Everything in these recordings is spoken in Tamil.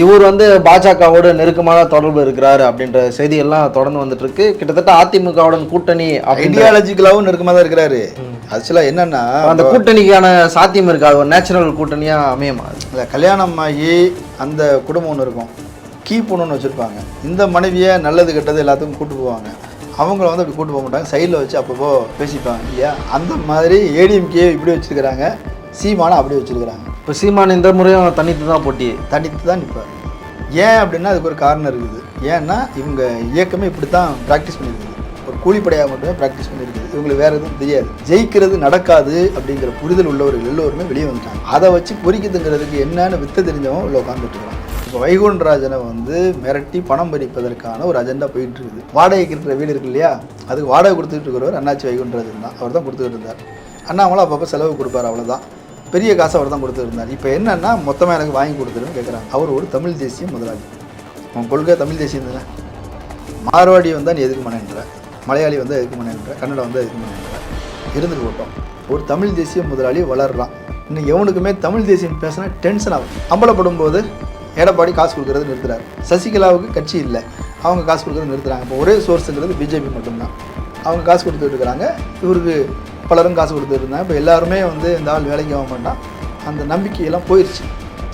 இவர் வந்து பாஜகவோட நெருக்கமான தொடர்பு இருக்கிறாரு அப்படின்ற செய்தியெல்லாம் தொடர்ந்து வந்துட்டு இருக்கு. கிட்டத்தட்ட அதிமுகவுடன் கூட்டணி ஐடியாலஜிக்கலாகவும் நெருக்கமாக தான் இருக்கிறாரு. ஆக்சுவலாக என்னன்னா அந்த கூட்டணிக்கான சாத்தியம் இருக்கா? அது ஒரு நேச்சுரல் கூட்டணியா அமையுமா? இல்லை கல்யாணம் ஆகி அந்த குடும்பம் ஒன்று இருக்கும். கீ பொண்ணுன்னு வச்சுருப்பாங்க. இந்த மனைவியை நல்லது கெட்டது எல்லாத்துக்கும் கூட்டு போவாங்க. அவங்கள வந்து அப்படி கூட்டு போக மாட்டாங்க. சைடில் வச்சு அப்பப்போ பேசிப்பாங்க இல்லையா? அந்த மாதிரி ஏடிஎம்கே இப்படி வச்சுருக்கிறாங்க. சீமானை அப்படி வச்சுருக்கிறாங்க. இப்போ சீமான் இந்த முறையும் தனித்து தான் போட்டி தனித்து தான் நிற்பார் ஏன் அப்படின்னா அதுக்கு ஒரு காரணம் இருக்குது. ஏன்னா இவங்க இயக்கமே இப்படி தான் ப்ராக்டிஸ் பண்ணியிருக்குது. ஒரு கூலிப்படையாக மட்டுமே ப்ராக்டிஸ் பண்ணியிருக்குது. இவங்களுக்கு வேறு எதுவும் தெரியாது. ஜெயிக்கிறது நடக்காது அப்படிங்கிற புரிதல் உள்ளவர்கள் எல்லோருமே வெளியே வந்துட்டாங்க. அதை வச்சு பொறிக்குதுங்கிறதுக்கு என்னன்னு வித்த தெரிஞ்சவங்க உள்ள உட்காந்துட்டு இருக்காங்க இப்போ வைகுண்டராஜனை வந்து மிரட்டி பணம் பறிப்பதற்கான ஒரு அஜெண்டா போயிட்டு இருக்குது வாடகைக்கு இருக்கிற வீடு இருக்கு இல்லையா? அதுக்கு வாடகை கொடுத்துட்டு இருக்கிறவர் அண்ணாச்சி வைகுண்டராஜன் தான். அவர் தான் கொடுத்துக்கிட்டு இருந்தார். அண்ணாமலை அப்பப்போ செலவு கொடுப்பார் அவ்வளோதான் பெரிய காசு அவர் தான் கொடுத்துருந்தார். இப்போ என்னன்னா மொத்தமாக எனக்கு வாங்கி கொடுத்துருன்னு கேட்குறாங்க. அவர் ஒரு தமிழ் தேசிய முதலாளி. உன் கொள்கை தமிழ் தேசியம் தானே? மார்வாடி வந்தால் நீ எதுக்கு மனைன்ற? மலையாளி வந்து எதுக்கு மனைன்ற? கன்னடம் வந்து எதுக்கு மனைன்ற? இருந்துட்டு போட்டோம் ஒரு தமிழ் தேசிய முதலாளி வளர்றான். இன்னும் எவனுக்குமே தமிழ் தேசியம் பேசினா டென்ஷன் ஆகும். அம்பலப்படும் போது எடப்பாடி காசு கொடுக்கறது நிறுத்துறாரு. சசிகலாவுக்கு கட்சி இல்லை. அவங்க காசு கொடுக்கறது நிறுத்துறாங்க. இப்போ ஒரே சோர்ஸுங்கிறது பிஜேபி மட்டும்தான். அவங்க காசு கொடுத்துட்டு இருக்கிறாங்க இவருக்கு பலரும் காசு கொடுத்துட்டு இருந்தாங்க. இப்போ எல்லாருமே வந்து இந்த ஆள் வேலைக்கு ஆக மாட்டான் அந்த நம்பிக்கையெல்லாம் போயிடுச்சு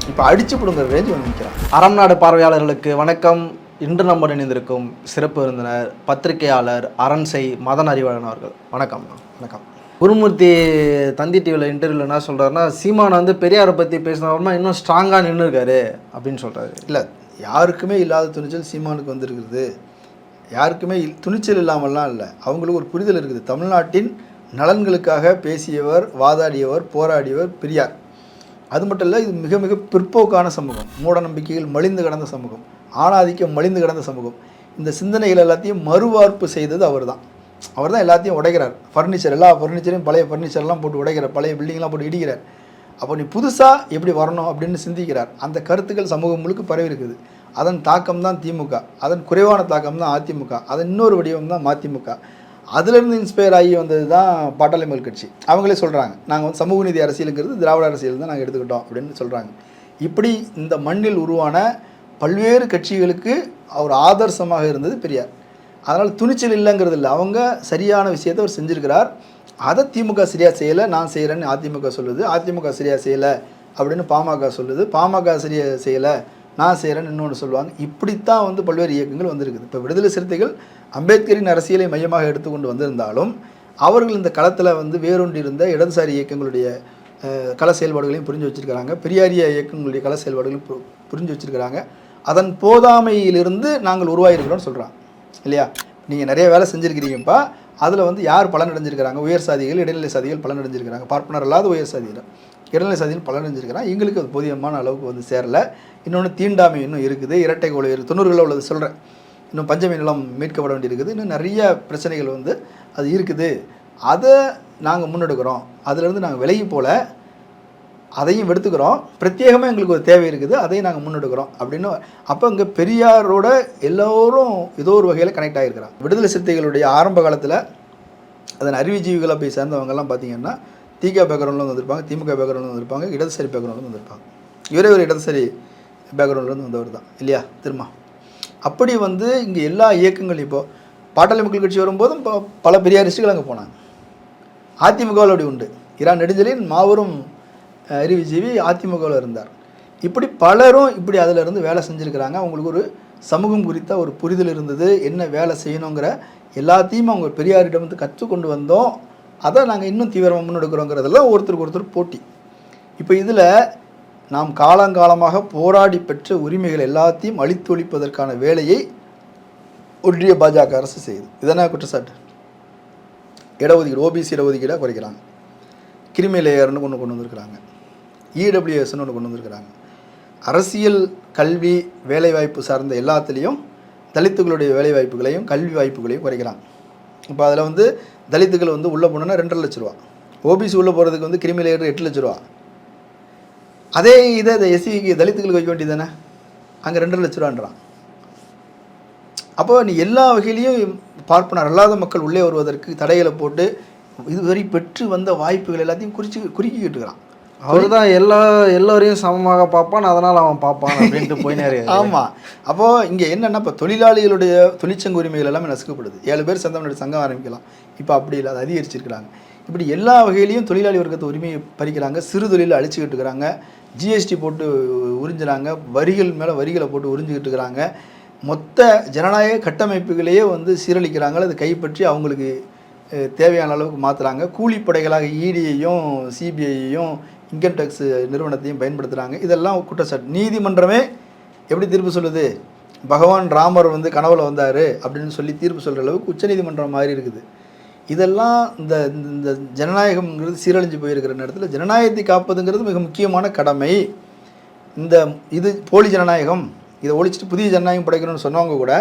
இப்போ அடிச்சு பிடுங்குற ரேஞ்சு வந்து நிற்கிறான் அறம் நாடு பார்வையாளர்களுக்கு வணக்கம். இன்று நம்ம இணைந்திருக்கும் சிறப்பு விருந்தினர் பத்திரிகையாளர் அரண்சை மதன் அறிவாளன் அவர்கள். வணக்கம். வணக்கம். குருமூர்த்தி தந்தி டிவியில் இன்டர்வியூவில் என்ன சொல்கிறாருன்னா சீமான் வந்து பெரியாரை பற்றி பேசினவருமா இன்னும் ஸ்ட்ராங்காக நின்று இருக்காரு அப்படின்னு சொல்கிறாரு இல்லை யாருக்குமே இல்லாத துணிச்சல் சீமானுக்கு வந்திருக்குது யாருக்குமே இல்- துணிச்சல் இல்லாமல்லாம் இல்லை. அவங்களுக்கு ஒரு புரிதல் இருக்குது. தமிழ்நாட்டின் நலன்களுக்காக பேசியவர் வாதாடியவர் போராடியவர் பெரியார். அது மட்டும் இல்லை இது மிக மிக பிற்போக்கான சமூகம். மூட நம்பிக்கைகள் மலிந்து கிடந்த சமூகம். ஆணாதிக்கம் மலிந்து கிடந்த சமூகம். இந்த சிந்தனைகள் எல்லாத்தையும் மறுவார்ப்பு செய்தது அவர் தான் அவர் தான் எல்லாத்தையும் உடைக்கிறார். ஃபர்னிச்சர் எல்லா ஃபர்னிச்சரையும் பழைய ஃபர்னிச்சர்லாம் போட்டு உடைக்கிறார். பழைய பில்டிங்லாம் போட்டு இடிக்கிறார். அப்போ நீ புதுசாக எப்படி வரணும் அப்படின்னு சிந்திக்கிறார். அந்த கருத்துக்கள் சமூகம் முழுக்க பரவி இருக்குது. அதன் தாக்கம் தான் திமுக. அதன் குறைவான தாக்கம் தான் அதிமுக. அதன் இன்னொரு வடிவம் தான் மதிமுக. அதுலேருந்து இன்ஸ்பயர் ஆகி வந்தது தான் பாட்டாளி மக்கள் கட்சி. அவங்களே சொல்கிறாங்க நாங்கள் வந்து சமூக நீதி அரசியலுங்கிறது திராவிட அரசியல் தான் நாங்கள் எடுத்துக்கிட்டோம் அப்படின்னு சொல்கிறாங்க இப்படி இந்த மண்ணில் உருவான பல்வேறு கட்சிகளுக்கு அவர் ஆதர்சமாக இருந்தது பெரியார். அதனால் துணிச்சல் இல்லைங்கிறது இல்லை. அவங்க சரியான விஷயத்தை அவர் செஞ்சுருக்கிறார். அதை திமுக சரியாக செய்யலை நான் செய்கிறேன்னு அதிமுக சொல்லுது. அதிமுக சரியாக செய்யலை அப்படின்னு பாமக சொல்லுது. பாமக சரியாக செய்யலை நான் செய்கிறேன்னு இன்னொன்று சொல்லுவாங்க. இப்படித்தான் வந்து பல்வேறு இயக்கங்கள் வந்திருக்குது. இப்போ விடுதலை சிறுத்தைகள் அம்பேத்கரின் அரசியலை மையமாக எடுத்துக்கொண்டு வந்திருந்தாலும் அவர்கள் இந்த களத்தில் வந்து வேரூன்றிருந்த இடதுசாரி இயக்கங்களுடைய கள செயல்பாடுகளையும் புரிஞ்சு வச்சுருக்கிறாங்க. பெரியாரிய இயக்கங்களுடைய கள செயல்பாடுகளையும் பு- புரிஞ்சு வச்சுருக்கிறாங்க. அதன் போதாமையிலிருந்து நாங்கள் உருவாகிருக்கிறோம்னு சொல்கிறான் இல்லையா? நீங்கள் நிறைய வேலை செஞ்சுருக்கிறீங்கப்பா. அதில் வந்து யார் பலனடைஞ்சிருக்கிறாங்க? உயர் சாதிகள் இடைநிலை சாதிகள் பலனடைஞ்சிருக்கிறாங்க. பார்ப்பனர் அல்லாத உயர் சாதிகள் இடைநிலை சாதியில் பலனடைஞ்சிருக்கிறான் எங்களுக்கு அது போதியமான அளவுக்கு வந்து சேரல. இன்னொன்று தீண்டாமை இன்னும் இருக்குது. இரட்டை கோழி தொண்ணூறுகளில் உள்ளது சொல்கிறேன் இன்னும் பஞ்சமி நிலம் மீட்கப்பட வேண்டியிருக்குது. இன்னும் நிறைய பிரச்சனைகள் வந்து அது இருக்குது. அதை நாங்கள் முன்னெடுக்கிறோம். அதிலிருந்து நாங்கள் விலகி போல அதையும் எடுத்துக்கிறோம் பிரத்யேகமாக எங்களுக்கு ஒரு தேவை இருக்குது. அதையும் நாங்கள் முன்னெடுக்கிறோம். அப்படின்னு அப்போ இங்கே பெரியாரோட எல்லோரும் ஏதோ ஒரு வகையில் கனெக்ட் ஆகிருக்கிறான் விடுதலை சிறுத்தைகளுடைய ஆரம்ப காலத்தில் அதன் அறிவுஜீவிகளாக போய் சேர்ந்தவங்கெல்லாம் பார்த்தீங்கன்னா திக பேக்ரவுண்ட்லேருந்து வந்திருப்பாங்க திமுக பேக்ரவுண்ட்லேருந்து வந்திருப்பாங்க இடதுசாரி பேக்ரவுண்ட்லேருந்து வந்திருப்பாங்க. இவரே ஒரு இடதுசாரி பேக்ரவுண்ட்லேருந்து வந்தவர் தான் இல்லையா? திரும்ப அப்படி வந்து இங்கே எல்லா இயக்கங்கள் இப்போது பாட்டாளி மக்கள் கட்சி வரும்போதும் ப- பல பெரியாரிஸ்டுகள் அங்கே போனாங்க. அதிமுகவில் அப்படி உண்டு. இரா நெடுஞ்சலின் மாபெரும் அறிவுஜீவி அதிமுகவில் இருந்தார். இப்படி பலரும் இப்படி அதில் இருந்து வேலை செஞ்சுருக்கிறாங்க. அவங்களுக்கு ஒரு சமூகம் குறித்த ஒரு புரிதல் இருந்தது. என்ன வேலை செய்யணுங்கிற எல்லாத்தையும் அவங்க பெரியாரிடம் வந்து கற்றுக்கொண்டு வந்தோம். அதை நாங்கள் இன்னும் தீவிரமாக முன்னெடுக்கிறோங்கிறதெல்லாம் ஒருத்தருக்கு ஒருத்தர் போட்டி. இப்போ இதில் நாம் காலங்காலமாக போராடி பெற்ற உரிமைகள் எல்லாத்தையும் அழித்தொழிப்பதற்கான வேலையை ஒன்றிய பாஜக அரசு செய்யுது. இதென்ன குற்றச்சாட்டு? இடஒதுக்கீடு ஓபிசி இடஒதுக்கீடாக குறைக்கிறாங்க. கிரிமி லேயர்னு ஒன்று கொண்டு வந்திருக்கிறாங்க. இடபிள்யூஎஸ்னு ஒன்று கொண்டு வந்திருக்கிறாங்க. அரசியல் கல்வி வேலைவாய்ப்பு சார்ந்த எல்லாத்துலேயும் தலித்துகளுடைய வேலைவாய்ப்புகளையும் கல்வி வாய்ப்புகளையும் குறைக்கிறாங்க. இப்போ அதில் வந்து தலித்துகள் வந்து உள்ளே போனோன்னா ரெண்டரை லட்ச ரூபா. ஓபிசி உள்ளே போகிறதுக்கு வந்து கிரிமி லேயர் எட்டு லட்ச ரூபா. அதே இதை எஸ்சிக்கு தலித்துகளுக்கு வைக்க வேண்டியது தானே அங்கே ரெண்டரை லட்ச ரூபான்றான். அப்போ நீ எல்லா வகையிலையும் பார்ப்பனர். அல்லாத மக்கள் உள்ளே வருவதற்கு தடைகளை போட்டு இதுவரை பெற்று வந்த வாய்ப்புகள் எல்லாத்தையும் குறிச்சு குறுக்கிக்கிட்டு இருக்கிறான் அவர் தான் எல்லா எல்லோரையும் சமமாக பார்ப்பான் அதனால் அவன் பார்ப்பான் அப்படின்ட்டு போயினாரு. ஆமாம் அப்போது இங்கே என்னென்னா இப்போ தொழிலாளிகளுடைய தொழிற்சங்க உரிமைகள் எல்லாமே நசுக்கப்படுது. ஏழு பேர் சேர்ந்தவனுடைய சங்கம் ஆரம்பிக்கலாம். இப்போ அப்படி இல்லை அதை அதிகரிச்சிருக்கிறாங்க. இப்படி எல்லா வகையிலையும் தொழிலாளி வர்க்கத்தை உரிமையை பறிக்கிறாங்க. சிறு தொழிலில் அழிச்சுக்கிட்டு இருக்கிறாங்க. ஜிஎஸ்டி போட்டு உறிஞ்சுறாங்க. வரிகள் மேலே வரிகளை போட்டு உறிஞ்சிக்கிட்டு இருக்கிறாங்க. மொத்த ஜனநாயக கட்டமைப்புகளையே வந்து சீரழிக்கிறாங்க. அதை கைப்பற்றி அவங்களுக்கு தேவையான அளவுக்கு மாற்றுறாங்க கூலிப்படைகளாக இடியையும் சிபிஐயையும் இன்கம் டேக்ஸ் நிறுவனத்தையும் பயன்படுத்துகிறாங்க இதெல்லாம் குற்றச்சாட்டு. நீதிமன்றமே எப்படி தீர்ப்பு சொல்லுது? பகவான் ராமர் வந்து கனவுல வந்தார் அப்படின்னு சொல்லி தீர்ப்பு சொல்கிற அளவுக்கு உச்சநீதிமன்றம் மாதிரி இருக்குது. இதெல்லாம் இந்த இந்த ஜனநாயகம்ங்கிறது சீரழிஞ்சு போயிருக்கிற நேரத்தில் ஜனநாயகத்தை காப்பதுங்கிறது மிக முக்கியமான கடமை. இந்த இது போலி ஜனநாயகம். இதை ஒழிச்சிட்டு புதிய ஜனநாயகம் படைக்கணும்னு சொன்னவங்க கூட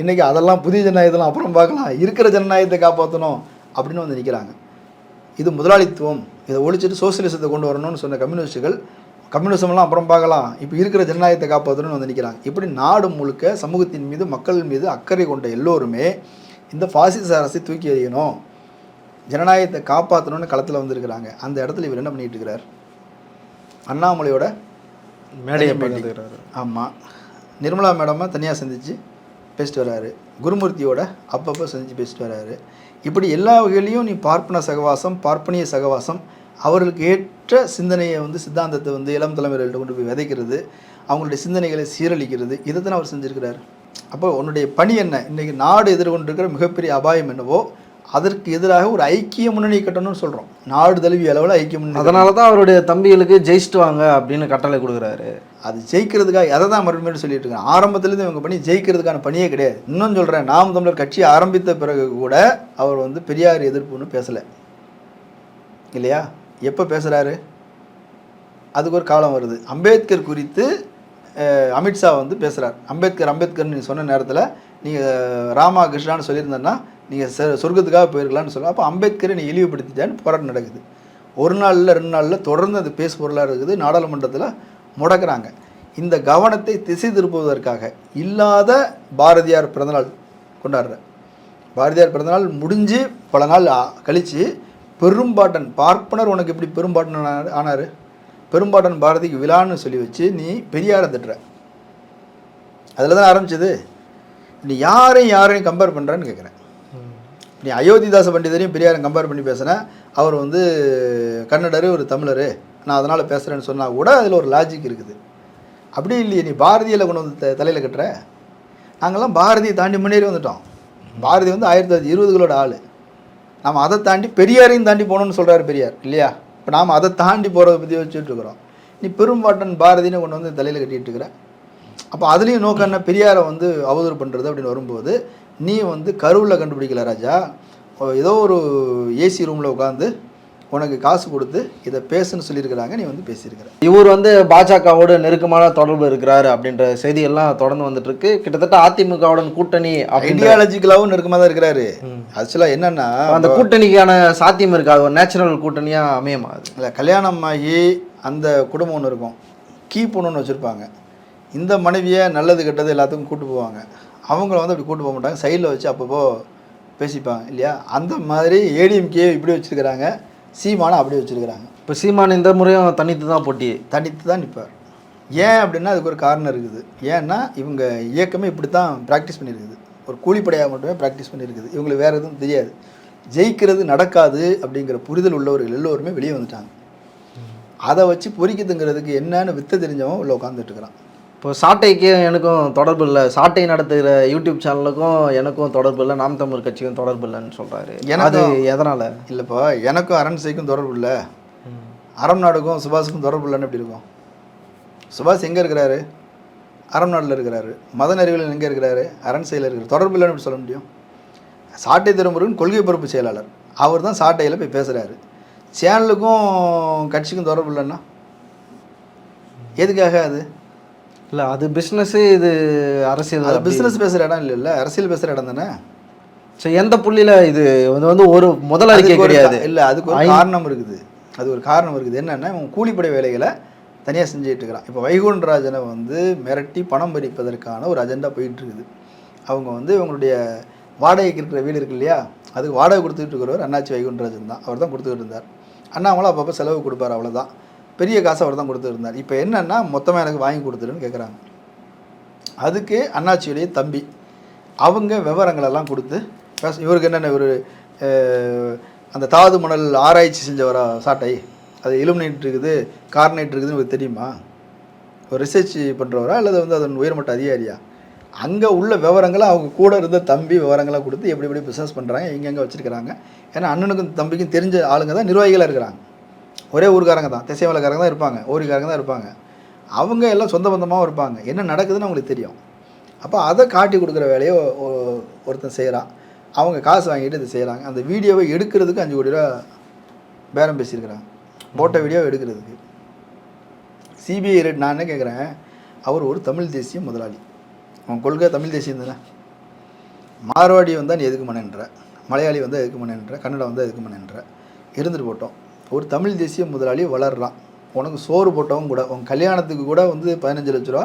இன்றைக்கி அதெல்லாம் புதிய ஜனநாயகத்தெல்லாம் அப்புறம் பார்க்கலாம். இருக்கிற ஜனநாயகத்தை காப்பாற்றணும் அப்படின்னு வந்து நிற்கிறாங்க இது முதலாளித்துவம். இதை ஒழிச்சிட்டு சோசியலிசத்தை கொண்டு வரணும்னு சொன்ன கம்யூனிஸ்ட்டுகள் கம்யூனிசம்லாம் அப்புறம் பார்க்கலாம். இப்போ இருக்கிற ஜனநாயகத்தை காப்பாற்றணும்னு வந்து நிற்கிறாங்க இப்படி நாடு முழுக்க சமூகத்தின் மீது மக்கள் மீது அக்கறை கொண்ட எல்லோருமே இந்த பாசிச அரசை தூக்கி எறியணும். ஜனநாயகத்தை காப்பாற்றணும்னு களத்தில் வந்திருக்கிறாங்க. அந்த இடத்துல இவர் என்ன பண்ணிட்டு இருக்கிறார்? அண்ணாமலையோட மேடையை. பகிர்ந்துக்கிறாரு ஆமாம் நிர்மலா மேடமை தனியாக சந்தித்து பேசிட்டு வராரு குருமூர்த்தியோட அப்பப்போ சந்தித்து பேசிட்டு வராரு இப்படி எல்லா வகையிலையும் நீ பார்ப்பன சகவாசம் பார்ப்பனிய சகவாசம் அவர்களுக்கு ஏற்ற சிந்தனையை வந்து சித்தாந்தத்தை வந்து இளம் தலைமுறைகள்ட்ட கொண்டு போய் விதைக்கிறது அவங்களுடைய சிந்தனைகளை சீரழிக்கிறது. இதை தான் அவர் செஞ்சுருக்கிறார். அப்போ உன்னுடைய பணி என்ன? இன்றைக்கி நாடு எதிர்கொண்டிருக்கிற மிகப்பெரிய அபாயம் என்னவோ அதற்கு எதிராக ஒரு ஐக்கிய முன்னணி கட்டணும்னு சொல்கிறோம் நாடு தழுவிய அளவில் ஐக்கிய முன்னணி அதனால தான் அவருடைய தம்பிகளுக்கு ஜெயிச்சிட்டு வாங்க அப்படின்னு கட்டளை கொடுக்குறாரு. அது ஜெயிக்கிறதுக்காக அதை தான் மறுபடியும் சொல்லிட்டு இருக்கேன் ஆரம்பத்துலேருந்து இவங்க பண்ணி ஜெயிக்கிறதுக்கான பணியே கிடையாது. இன்னும் சொல்கிறேன் நாம் தமிழர் கட்சி ஆரம்பித்த பிறகு கூட அவர் வந்து பெரியார் எதிர்ப்புன்னு பேசலை. இல்லையா? எப்போ பேசுகிறாரு அதுக்கு ஒரு காலம் வருது. அம்பேத்கர் குறித்து அமித்ஷா வந்து பேசுகிறார் அம்பேத்கர் அம்பேத்கர்னு நீங்கள் சொன்ன நேரத்தில் நீங்கள் ராமாகிருஷ்ணான்னு சொல்லியிருந்தேன்னா நீங்கள் சொர்க்கத்துக்காக போயிருக்கலாம்னு சொல்ல அப்போ அம்பேத்கரை நீ இழிவுபடுத்திட்டான்னு போராட்டம் நடக்குது. ஒரு நாளில் ரெண்டு நாளில் தொடர்ந்து அது பேசு பொருளாக இருக்குது. நாடாளுமன்றத்தில் முடக்கிறாங்க. இந்த கவனத்தை திசை திருப்புவதற்காக இல்லாத பாரதியார் பிறந்தநாள் கொண்டாடுற. பாரதியார் பிறந்தநாள் முடிஞ்சு பல நாள் கழித்து பெரும்பாட்டன் பார்ப்பனர் உனக்கு எப்படி பெரும்பாட்டன் ஆனாரு- ஆனாரு? பெரும்பாட்டன் பாரதிக்கு விழான்னு சொல்லி வச்சு நீ பெரியாரை திட்டுற. அதில் தான் ஆரம்பிச்சது. நீ யாரையும் யாரையும் கம்பேர் பண்ணுறன்னு கேட்குறேன் நீ அயோத்திதாச பண்டிதரையும் பெரியாரும் கம்பேர் பண்ணி பேசுன அவர் வந்து கன்னடரு ஒரு தமிழரு. நான் அதனால் பேசுகிறேன்னு சொன்னால் கூட அதில் ஒரு லாஜிக் இருக்குது. அப்படி இல்லையே நீ பாரதியில் கொண்டு வந்து த தலையில் கட்டுற? நாங்கள்லாம் பாரதியை தாண்டி முன்னேறி வந்துட்டோம். பாரதி வந்து ஆயிரத்தி தொள்ளாயிரத்தி இருபதுகளோட ஆள். நாம் அதை தாண்டி பெரியாரையும் தாண்டி போகணும்னு சொல்கிறார் பெரியார் இல்லையா? இப்போ நாம் அதை தாண்டி போகிறத பற்றி வச்சுட்டு இருக்கிறோம். நீ பெரும்பாட்டன் பாரதின்னு கொண்டு வந்து தலையில் கட்டிகிட்டு இருக்கிற. அப்போ அதுலேயும் நோக்கம் என்ன? பெரியாரை வந்து அவதூறு பண்ணுறது அப்படின்னு வரும்போது நீ வந்து கருவில் கண்டுபிடிக்கல ராஜா. ஏதோ ஒரு ஏசி ரூமில் உட்காந்து உனக்கு காசு கொடுத்து இதை பேசுன்னு சொல்லியிருக்கிறாங்க நீ வந்து பேசியிருக்கிற. இவர் வந்து பாஜகவோட நெருக்கமான தொடர்பு இருக்கிறாரு அப்படின்ற செய்தியெல்லாம் தொடர்ந்து வந்துட்டு இருக்கு கிட்டத்தட்ட அதிமுகவுடன் கூட்டணி ஐடியாலஜிக்கலாகவும் நெருக்கமாக தான் இருக்கிறாரு. ஆக்சுவலாக என்னென்னா அந்த கூட்டணிக்கான சாத்தியம் இருக்காது ஒரு நேச்சுரல் கூட்டணியா அமையமா இல்லை கல்யாணம் ஆகி அந்த குடும்பம் ஒன்று இருக்கும். கீ பொண்ணுன்னு வச்சுருப்பாங்க. இந்த மனைவியை நல்லது கெட்டது எல்லாத்துக்கும் கூட்டு போவாங்க. அவங்கள வந்து அப்படி கூட்டு போக மாட்டாங்க. சைடில் வச்சு அப்பப்போ பேசிப்பாங்க இல்லையா? அந்த மாதிரி ஏடிஎம்கே இப்படி வச்சுருக்கிறாங்க. சீமானை அப்படி வச்சுருக்கிறாங்க. இப்போ சீமான் இந்த முறையும் தனித்து தான் போட்டி தனித்து தான் நிற்பார் ஏன் அப்படின்னா அதுக்கு ஒரு காரணம் இருக்குது. ஏன்னா இவங்க இயக்கமே இப்படி தான் ப்ராக்டிஸ் பண்ணியிருக்குது. ஒரு கூலிப்படையாக மட்டுமே ப்ராக்டிஸ் பண்ணியிருக்குது. இவங்களுக்கு வேறு எதுவும் தெரியாது. ஜெயிக்கிறது நடக்காது அப்படிங்கிற புரிதல் உள்ளவர்கள் எல்லோருமே வெளியே வந்துட்டாங்க. அதை வச்சு பொறிக்குதுங்கிறதுக்கு என்னன்னு வித்தை தெரிஞ்சவன் உள்ள உட்காந்துட்டு இருக்கிறான். இப்போ சாட்டைக்கு எனக்கும் தொடர்பு இல்லை. சாட்டை நடத்துகிற யூடியூப் சேனலுக்கும் எனக்கும் தொடர்பு இல்லை. நாம் தமிழ் கட்சிக்கும் தொடர்பு இல்லைன்னு சொல்றாரு. அது எதனால? இல்லைப்பா எனக்கும் அரண்சைக்கும் தொடர்பு இல்லை. அறம் நாடுக்கும் சுபாஷுக்கும் தொடர்பு இல்லைன்னு எப்படி இருக்கும்? சுபாஷ் எங்கே இருக்கிறாரு? அறம் நாட்டில் இருக்கிறாரு. மதன் அறிவியல் எங்கே இருக்கிறாரு? அரண்சையில் இருக்கிறார். தொடர்பு இல்லைன்னு எப்படி சொல்ல முடியும்? சாட்டை திருமுருகன் கொள்கை பொறுப்பு செயலாளர். அவர் தான் சாட்டையில் போய் பேசுகிறாரு சேனலுக்கும் கட்சிக்கும் தொடர்பு இல்லைன்னா? எதுக்காக அது? இல்லை அது பிஸ்னஸ்ஸு இது அரசியல் அது. பிஸ்னஸ் பேசுகிற இடம் இல்லைல்ல அரசியல் பேசுகிற இடம் தானே? சரி எந்த புள்ளியில இது இது வந்து ஒரு முதல் அறிக்கை கிடையாது. இல்ல அதுக்கு ஒரு காரணம் இருக்குது. அது ஒரு காரணம் இருக்குது. என்னன்னா இவன் கூலிப்படை வேலைகளை தனியாக செஞ்சுட்டு இருக்கிறான். இப்போ வைகுண்டராஜனை வந்து மிரட்டி பணம் பறிப்பதற்கான ஒரு அஜெண்டா போயிட்டு இருக்குது. அவங்க வந்து இவங்களுடைய வாடகைக்கு இருக்கிற வீடு இருக்கு இல்லையா அதுக்கு வாடகை கொடுத்துட்டு இருக்கிறவர் அண்ணாச்சி வைகுண்டராஜன் தான். அவர் தான் கொடுத்துக்கிட்டு இருந்தார். அண்ணாமலை அப்பப்போ செலவு கொடுப்பார் அவ்வளோதான் பெரிய காசை அவர் தான் கொடுத்துருந்தார். இப்போ என்னென்னா மொத்தமாக எனக்கு வாங்கி கொடுத்துருன்னு கேட்குறாங்க அதுக்கு அண்ணாச்சியுடைய தம்பி அவங்க விவரங்களெல்லாம் கொடுத்து பேச இவருக்கு என்னென்ன ஒரு அந்த தாது மணல் ஆராய்ச்சி செஞ்சவரா சாட்டை அது இலுமினேட் இருக்குது கார்னேட் இருக்குதுன்னு உங்களுக்கு தெரியுமா? ஒரு ரிசர்ச் பண்ணுறவரா அல்லது வந்து அதன் உயர்மட்ட அதிகாரியா? அங்கே உள்ள விவரங்களை அவங்க கூட இருந்த தம்பி விவரங்களை கொடுத்து எப்படி எப்படி பிஸ்னஸ் பண்ணுறாங்க எங்கெங்கே வச்சுருக்கிறாங்க. ஏன்னா அண்ணனுக்கும் தம்பிக்கும் தெரிஞ்ச ஆளுங்க தான் நிர்வாகிகளாக இருக்கிறாங்க. ஒரே ஊருக்காரங்க தான் திசைவலக்காரங்க தான் இருப்பாங்க ஊருக்காரங்க தான் இருப்பாங்க. அவங்க எல்லாம் சொந்த பந்தமாகவும் இருப்பாங்க. என்ன நடக்குதுன்னு அவங்களுக்கு தெரியும். அப்போ அதை காட்டி கொடுக்குற வேலையை ஒருத்தன் செய்கிறான் அவங்க காசு வாங்கிட்டு இதை செய்கிறாங்க அந்த வீடியோவை எடுக்கிறதுக்கு அஞ்சு கோடி ரூபா பேரம் பேசியிருக்கிறாங்க. போட்ட வீடியோ எடுக்கிறதுக்கு. சிபிஐ ரேட் நான் என்ன கேட்குறேன் அவர் ஒரு தமிழ் தேசிய முதலாளி. அவன் கொள்கை தமிழ் தேசியம் தானே? மார்வாடி வந்தால் நீ எதுக்கு மனன்ற? மலையாளி வந்தால் எதுக்கு மனன்ற? கன்னடம் வந்தால் எதுக்கு மனன்ற? இருந்துட்டு போட்டோம். ஒரு தமிழ் தேசிய முதலாளி வளர்றான். உனக்கு சோறு போட்டவங்க கூட உன் கல்யாணத்துக்கு கூட வந்து பதினஞ்சு லட்ச ரூபா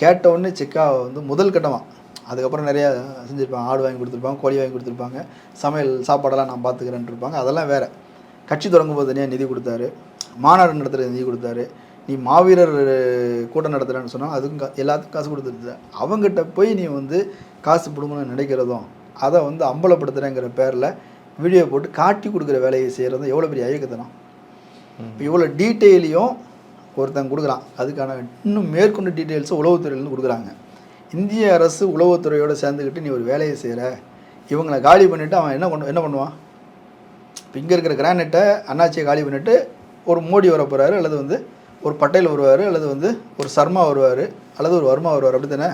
கேட்ட உடனே செக்காக வந்து முதல் கட்டமாக அதுக்கப்புறம் நிறையா செஞ்சுருப்பாங்க ஆடு வாங்கி கொடுத்துருப்பாங்க கோழி வாங்கி கொடுத்துருப்பாங்க சமையல் சாப்பாடெல்லாம் நான் பார்த்துக்கிறேன்ட்டு இருப்பாங்க. அதெல்லாம் வேறு. கட்சி தொடங்கும் போது தனியாக நிதி கொடுத்தாரு. மாநாடு நடத்துகிற நிதி கொடுத்தாரு. நீ மாவீரர் கூட்டம் நடத்துகிறேன்னு சொன்னால் அதுக்கும் கா எல்லாத்துக்கும் காசு கொடுத்துருந்த அவங்ககிட்ட போய் நீ வந்து காசு பிடுங்கணும்னு நினைக்கிறதும் அதை வந்து அம்பலப்படுத்துகிறேங்கிற பேரில் வீடியோ போட்டு காட்டி கொடுக்குற வேலையை செய்கிறது எவ்வளோ பெரிய ஐயக்கத்தனம்? இப்போ இவ்வளோ டீட்டெயிலையும் ஒருத்தன் கொடுக்குறான். அதுக்கான இன்னும் மேற்கொண்டு டீட்டெயில்ஸை உளவுத்துறையிலேருந்து கொடுக்குறாங்க. இந்திய அரசு உளவுத்துறையோடு சேர்ந்துக்கிட்டு நீ ஒரு வேலையை செய்கிற இவங்களை காலி பண்ணிவிட்டு அவன் என்ன பண்ணு என்ன பண்ணுவான்? இப்போ இங்கே இருக்கிற கிரானைட்டை அண்ணாச்சியை காலி பண்ணிவிட்டு ஒரு மோடி வர போகிறாரு அல்லது வந்து ஒரு பட்டேல் வருவார் அல்லது வந்து ஒரு சர்மா வருவார் அல்லது ஒரு வர்மா வருவார் அப்படி தானே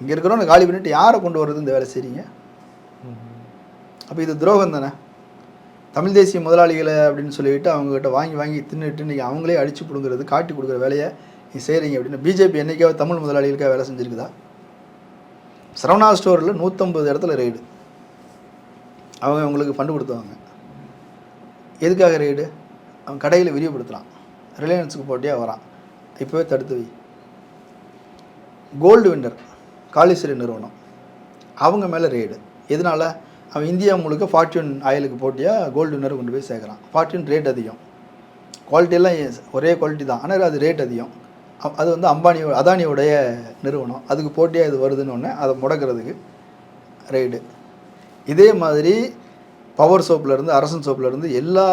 இங்கே இருக்கிறவங்க காலி பண்ணிவிட்டு யாரை கொண்டு வர்றது இந்த வேலை செய்கிறீங்க அப்போ இது துரோகம் தானே? தமிழ் தேசிய முதலாளிகளை அப்படின்னு சொல்லிட்டு அவங்ககிட்ட வாங்கி வாங்கி தின்னுட்டு இன்றைக்கி அவங்களே அடிச்சு பிடுங்குறது காட்டி கொடுக்குற வேலையை நீ செய்கிறீங்க அப்படின்னு பிஜேபி என்னைக்காவது தமிழ் முதலாளிகளுக்காக வேலை செஞ்சுருக்குதா? சரவணா ஸ்டோரில் நூற்றம்பது இடத்துல ரெய்டு அவங்க அவங்களுக்கு ஃபண்டு கொடுத்தவங்க. எதுக்காக ரெய்டு அவன் கடையில் விரிவுபடுத்துகிறான் ரிலையன்ஸுக்கு போட்டியாக வரான். இப்போவே தடுத்து வை. கோல்டு வின்னர் காளீஸ்வரி நிறுவனம். அவங்க மேலே ரெய்டு எதனால? அவன் இந்தியா முழுக்க ஃபார்ச்சூன் ஆயிலுக்கு போட்டியாக கோல்டு வின்னர் கொண்டு போய் சேர்க்குறான். ஃபார்ச்சூன் ரேட் அதிகம். குவாலிட்டியெல்லாம் ஒரே குவாலிட்டி தான். ஆனால் அது ரேட் அதிகம். அது வந்து அம்பானி அதானியோடைய நிறுவனம். அதுக்கு போட்டியாக இது வருதுன்னு ஒன்று அதை முடக்கிறதுக்கு ரைடு இதே மாதிரி பவர் சோப்லேருந்து அரசன் சோப்லேருந்து எல்லா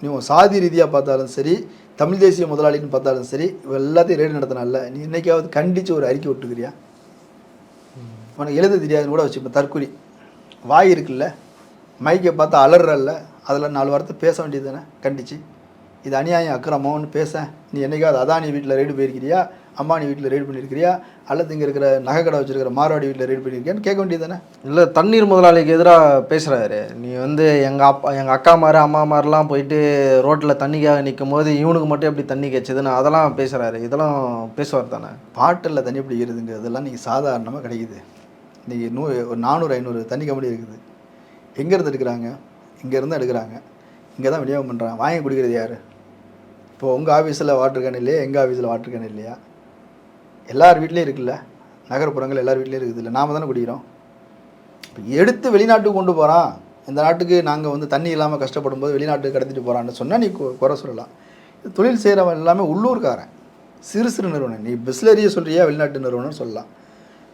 நீ சாதி ரீதியாக பார்த்தாலும் சரி தமிழ் தேசிய முதலாளின்னு பார்த்தாலும் சரி எல்லாத்தையும் ரேடு நடத்தினால நீ இன்னைக்காவது கண்டித்து ஒரு அறிக்கை விட்டுக்கிறியா? உனக்கு எழுத தெரியாதுன்னு கூட வச்சுப்ப தற்கொலை. வாய் இருக்குல்ல? மைக்கை பார்த்து அலறல்ல? அதில் நாலு வார்த்தை பேச வேண்டியது தானே கண்டிச்சு. இது அநியாயம் அக்கிரமம்னு பேச. நீ என்னைக்காவது அதானி வீட்டில் ரெய்டு போயிருக்கிறியா? அம்பானி வீட்டில் ரெய்டு பண்ணியிருக்கிறியா? அல்லது இங்கே இருக்கிற நகை கடை வச்சிருக்கிற மார்வாடி வீட்டில் ரெய்டு பண்ணியிருக்கியான்னு கேட்க வேண்டியது தானே இல்லை தண்ணீர் முதலாளிக்கு எதிராக பேசுகிறாரு நீ வந்து எங்கள் அப்பா எங்கள் அக்கா மாதிரி அம்மா மாதிரிலாம் போயிட்டு ரோட்டில் தண்ணிக்காக நிற்கும் போது இவனுக்கு மட்டும் எப்படி தண்ணி கிடைச்சதுன்னு அதெல்லாம் பேசுகிறாரு இதெல்லாம் பேசுவார் தானே? பாட்டில் தண்ணி பிடிக்கிறதுங்கிறதெல்லாம் நீங்கள் சாதாரணமாக கிடைக்குது. இன்றைக்கி நூ ஒரு நானூறு ஐநூறு தண்ணி கம்பெனி இருக்குது. எங்கேருந்து எடுக்கிறாங்க? இங்கேருந்து எடுக்கிறாங்க. இங்கே தான் விநியோகம் பண்ணுறாங்க வாங்கி குடிக்கிறது யார்? இப்போ உங்கள் ஆஃபீஸில் வாட்டர் கேன் இல்லையா? எங்கள் ஆஃபீஸில் வாட்டர் கேன் இல்லையா? எல்லார் வீட்லேயும் இருக்குல்ல? நகர்ப்புறங்கள் எல்லார் வீட்லேயும் இருக்குது. இல்லை நாம் தானே குடிக்கிறோம். இப்போ எடுத்து வெளிநாட்டுக்கு கொண்டு போகிறான் இந்த நாட்டுக்கு நாங்கள் வந்து தண்ணி இல்லாமல் கஷ்டப்படும் போது வெளிநாட்டுக்கு கடத்திட்டு போகிறான்னு சொன்னால் நீ குறை சொல்லலாம். இது தொழில் செய்கிறவன் எல்லாமே உள்ளூர்காரன். சிறு சிறு நிறுவனம். நீ பிஸ்லரியை சொல்கிறியா வெளிநாட்டு நிறுவனம்னு சொல்லலாம்.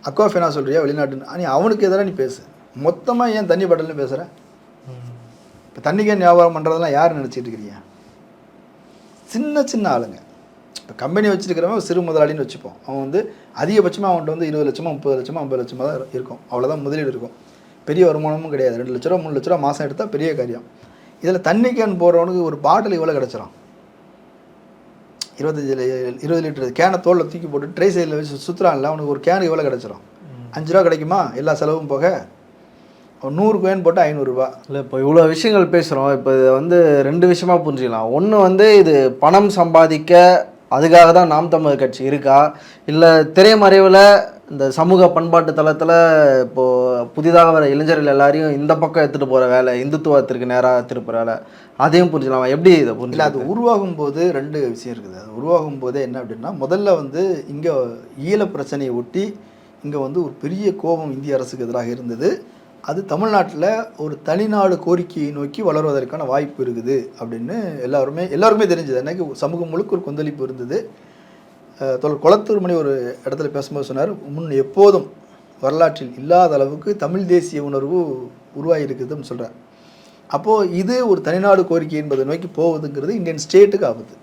அக்வாஃபினா சொல்கிறியா வெளிநாட்டுன்னு? நீ அவனுக்கு எதிராக நீ பேசு. மொத்தமாக ஏன் தண்ணி பட்டல்னு பேசுகிற இப்போ தண்ணிக்கே வியாபாரம் பண்ணுறதெல்லாம் யார் நினச்சிட்டு இருக்கிறீங்க? சின்ன சின்ன ஆளுங்க. இப்போ கம்பெனி வச்சுருக்கிறவன் சிறு முதலாளின்னு வச்சுப்போம். அவன் வந்து அதிகபட்சமாக அவன்கிட்ட வந்து இருபது லட்சமாக முப்பது லட்சமாக ஐம்பது லட்சமாக தான் இருக்கும். அவ்வளோதான் முதலீடு இருக்கும். பெரிய வருமானமும் கிடையாது. ரெண்டு லட்ச ரூபா மூணு லட்ச ரூபா மாதம் எடுத்தால் பெரிய காரியம். இதில் தண்ணி கேன் போடுறவனுக்கு ஒரு பாட்டில் இவ்வளோ கிடச்சிரும். இருபத்தஞ்சி இருபது லிட்டர் கேனை தோலில் தூக்கி போட்டு ட்ரை சைடில் வச்சு சுற்றுறான்ல அவனுக்கு ஒரு கேனுக்கு எவ்வளோ கிடச்சிரும்? அஞ்சு ரூபா கிடைக்குமா? எல்லா செலவும் போக? அவன் நூறு கோயின் போட்டு ஐநூறுரூவா இல்லை இப்போ இவ்வளோ விஷயங்கள் பேசுகிறோம் இப்போ இதை வந்து ரெண்டு விஷயமா புரிஞ்சுக்கலாம். ஒன்று வந்து இது பணம் சம்பாதிக்க அதுக்காக தான் நாம் தமிழர் கட்சி இருக்கா? இல்லை திரைமறைவில் இந்த சமூக பண்பாட்டு தளத்தில் இப்போது புதிதாக வர இளைஞர்கள் எல்லாரையும் இந்த பக்கம் எடுத்துகிட்டு போகிற வேலை இந்துத்துவத்திற்கு நேராக திருப்புற வேலை. அதையும் புரிஞ்சுக்கலாம். எப்படி இதை புரிஞ்சு அது உருவாகும் போது ரெண்டு விஷயம் இருக்குது. அது உருவாகும் போதே என்ன அப்படின்னா முதல்ல வந்து இங்கே ஈழ பிரச்சனையை ஒட்டி இங்கே வந்து ஒரு பெரிய கோபம் இந்திய அரசுக்கு எதிராக இருந்தது. அது தமிழ்நாட்டில் ஒரு தனிநாடு கோரிக்கையை நோக்கி வளர்வதற்கான வாய்ப்பு இருக்குது அப்படின்னு எல்லாருமே எல்லாருமே தெரிஞ்சது. எனக்கு சமூகம் முழுக்க ஒரு கொந்தளிப்பு இருந்தது. தோழர் குளத்தூர் மணி ஒரு இடத்துல பேசும்போது சொன்னார் முன் எப்போதும் வரலாற்றில் இல்லாத அளவுக்கு தமிழ் தேசிய உணர்வு உருவாகி இருக்குதுன்னு சொல்கிறார் அப்போது இது ஒரு தனிநாடு கோரிக்கை என்பதை நோக்கி போகுதுங்கிறது இந்தியன் ஸ்டேட்டுக்கு ஆபத்து.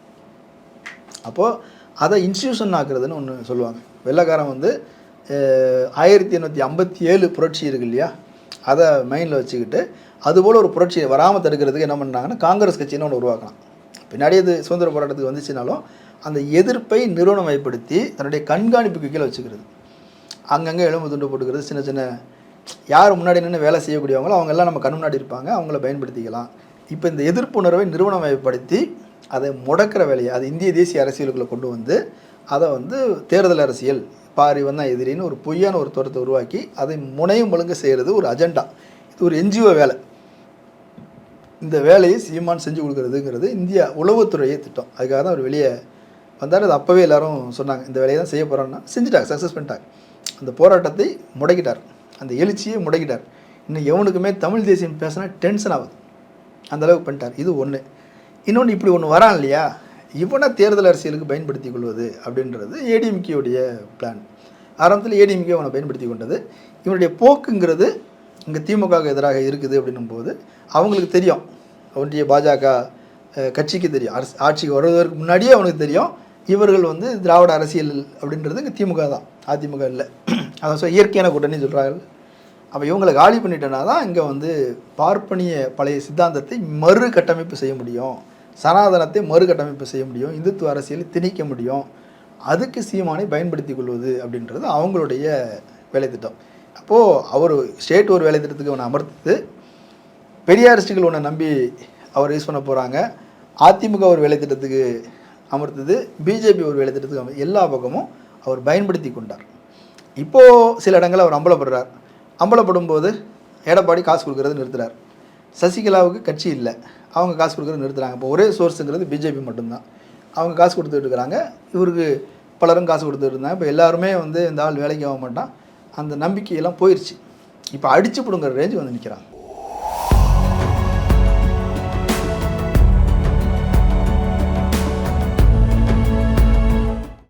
அப்போது அதை இன்ஸ்டியூஷன் ஆக்குறதுன்னு ஒன்று சொல்லுவாங்க. வெள்ளைக்காரன் வந்து ஆயிரத்தி எண்ணூற்றி ஐம்பத்தி ஏழு புரட்சி இருக்கு இல்லையா? அதை மைண்டில் வச்சுக்கிட்டு அதுபோல் ஒரு புரட்சி வராமல் தடுக்கிறதுக்கு என்ன பண்ணாங்கன்னா காங்கிரஸ் கட்சின்னு ஒன்று உருவாக்கலாம். பின்னாடி அது சுதந்திர போராட்டத்துக்கு வந்துச்சுனாலும் அந்த எதிர்ப்பை நிறுவனமயப்படுத்தி தன்னுடைய கண்காணிப்புக்கு கீழே வச்சுக்கிறது. அங்கங்கே எலும்பு துண்டு போட்டுக்கிறது சின்ன சின்ன யார் முன்னாடி நின்று வேலை செய்யக்கூடியவங்களோ அவங்க எல்லாம் நம்ம கண் முன்னாடி இருப்பாங்க அவங்கள பயன்படுத்திக்கலாம். இப்போ இந்த எதிர்ப்புணர்வை நிறுவனமயப்படுத்தி அதை முடக்கிற வேலையை அது இந்திய தேசிய அரசியலுக்குள்ளே கொண்டு வந்து அதை வந்து தேர்தல் அரசியல் பாரி வந்தால் எதிரின்னு ஒரு பொய்யான ஒரு தோற்றத்தை உருவாக்கி அதை முனையும் ஒழுங்கு செய்கிறது ஒரு அஜெண்டா. இது ஒரு என்ஜிஓ வேலை. இந்த வேலையை சீமான் செஞ்சு கொடுக்குறதுங்கிறது இந்தியா உளவுத்துறையே திட்டம். அதுக்காக தான் அவர் வெளியே வந்தார். அது அப்போவே எல்லாரும் சொன்னாங்க இந்த வேலையை தான் செய்ய போகிறோன்னா செஞ்சுட்டாங்க சக்ஸஸ் பண்ணிட்டாங்க. அந்த போராட்டத்தை முடக்கிட்டார். அந்த எழுச்சியை முடக்கிட்டார். இன்னும் எவனுக்குமே தமிழ் தேசியம் பேசினா டென்ஷன் ஆகுது. அந்த அளவுக்கு பண்ணிட்டார். இது ஒன்று இன்னொன்று இப்படி ஒன்று வரான் இல்லையா? இவனை தேர்தல் அரசியலுக்கு பயன்படுத்தி கொள்வது அப்படின்றது ஏடிஎம்கேவுடைய பிளான் ஆரம்பத்தில் ஏடிஎம்கே அவனை பயன்படுத்தி கொண்டது. இவனுடைய போக்குங்கிறது இங்கே திமுகவுக்கு எதிராக இருக்குது அப்படின்னும் போது அவங்களுக்கு தெரியும். ஒன்றிய பாஜக கட்சிக்கு தெரியும். அரசு ஆட்சிக்கு வருவதற்கு முன்னாடியே அவனுக்கு தெரியும். இவர்கள் வந்து திராவிட அரசியல் அப்படின்றது இங்கே திமுக தான். அதிமுக இல்லை. அதை சொல் இயற்கையான கூட்டணி சொல்கிறார்கள் அப்போ இவங்களை காலி பண்ணிட்டனா தான் இங்கே வந்து பார்ப்பனிய பழைய சித்தாந்தத்தை மறு கட்டமைப்பு செய்ய முடியும். சனாதனத்தை மறு கட்டமைப்பு செய்ய முடியும். இந்துத்துவ அரசியலை திணிக்க முடியும். அதுக்கு சீமானை பயன்படுத்தி கொள்வது அப்படின்றது அவங்களுடைய வேலைத்திட்டம். அப்போது அவர் ஸ்டேட் ஒரு வேலை திட்டத்துக்கு அவனை அமர்த்து பெரியாரிஸ்டுகள் ஒன்றை நம்பி அவர் யூஸ் பண்ண போகிறாங்க அதிமுக ஒரு வேலைத்திட்டத்துக்கு அமர்த்தது பிஜேபி ஒரு வேலைத்திட்டத்துக்கு எல்லா பக்கமும் அவர் பயன்படுத்தி கொண்டார். இப்போது சில இடங்களில் அவர் அம்பலப்படுறார். அம்பலப்படும் போது எடப்பாடி காசு கொடுக்கறது நிறுத்துறார். சசிகலாவுக்கு கட்சி இல்லை. அவங்க காசு கொடுக்குறது நிறுத்துறாங்க. இப்போ ஒரே சோர்ஸுங்கிறது பிஜேபி மட்டும்தான். அவங்க காசு கொடுத்துட்டு இருக்கிறாங்க. இவருக்கு பலரும் காசு கொடுத்துட்டு இருந்தாங்க. இப்போ எல்லாருமே வந்து இந்த ஆள் வேலைக்கு ஆக மாட்டான். அந்த நம்பிக்கையெல்லாம் போயிடுச்சு இப்போ அடிச்சு பிடுங்குற ரேஞ்சு வந்து நிற்கிறாங்க